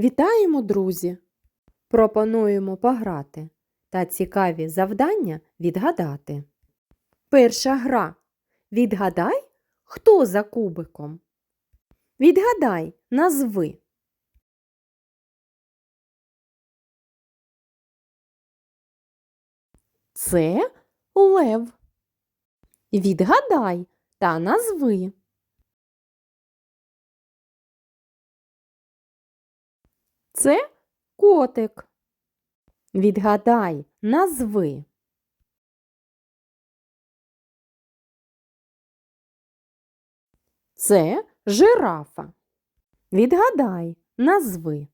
Вітаємо, друзі! Пропонуємо пограти та цікаві завдання відгадати. Перша гра. Відгадай, хто за кубиком. Відгадай, назви. Це лев. Відгадай та назви. Це котик. Відгадай, назви. Це жирафа. Відгадай, назви.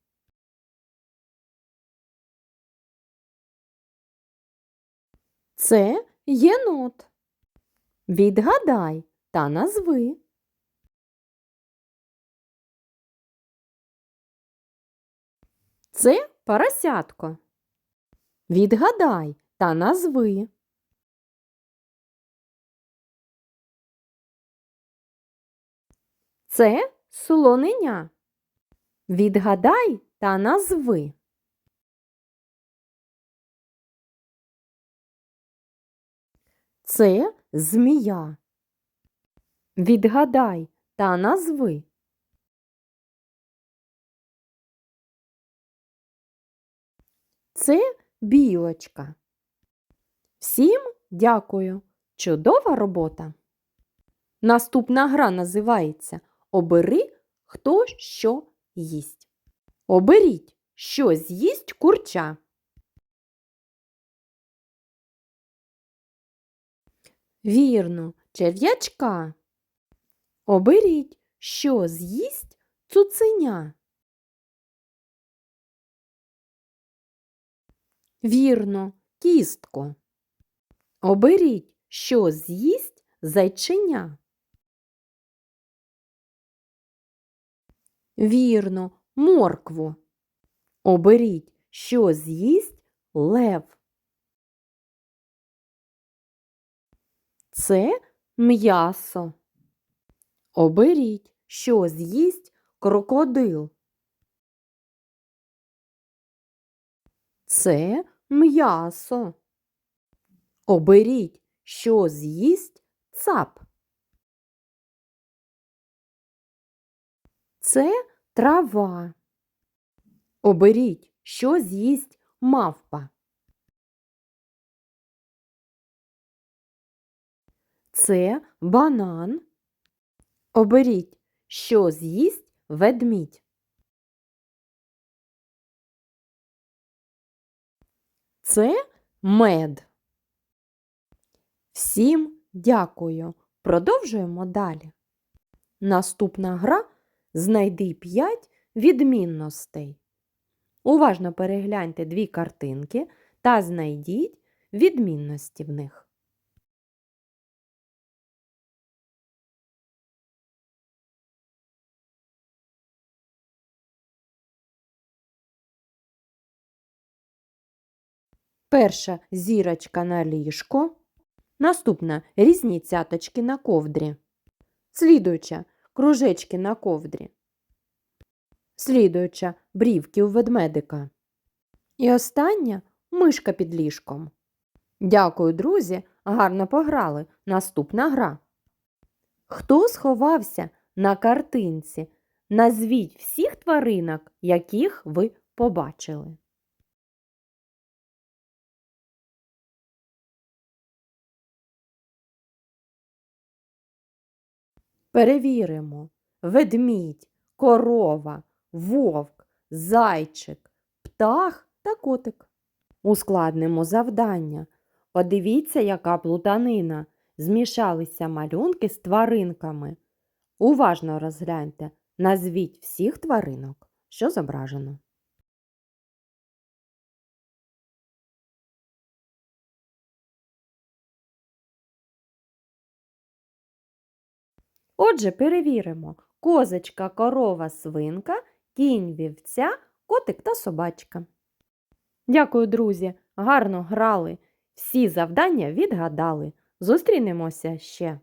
Це єнот. Відгадай та назви. Це поросятко. Відгадай та назви. Це слоненя. Відгадай та назви. Це змія. Відгадай та назви. Це білочка. Всім дякую. Чудова робота. Наступна гра називається Обери, хто що їсть. Оберіть, що з'їсть курча. Вірно, черв'ячка. Оберіть, що з'їсть цуценя. Вірно, кістку. Оберіть, що з'їсть зайченя. Вірно, моркву. Оберіть, що з'їсть лев. Це м'ясо. Оберіть, що з'їсть крокодил. Це м'ясо. Оберіть, що з'їсть цап. Це трава. Оберіть, що з'їсть мавпа. Це банан. Оберіть, що з'їсть ведмідь. Це мед. Всім дякую. Продовжуємо далі. Наступна гра знайди 5 відмінностей. Уважно перегляньте дві картинки та знайдіть відмінності в них. Перша зірочка на ліжко. Наступна різні цяточки на ковдрі. Слідуюча кружечки на ковдрі. Слідуюча брівки у ведмедика. І остання мишка під ліжком. Дякую, друзі, гарно пограли. Наступна гра. Хто сховався на картинці? Назвіть всіх тваринок, яких ви побачили. Перевіримо ведмідь, корова, вовк, зайчик, птах та котик. Ускладнимо завдання. Подивіться, яка плутанина. Змішалися малюнки з тваринками. Уважно розгляньте. Назвіть всіх тваринок, що зображено. Отже, перевіримо козочка, корова, свинка, кінь вівця, котик та собачка. Дякую, друзі! Гарно грали! Всі завдання відгадали. Зустрінемося ще!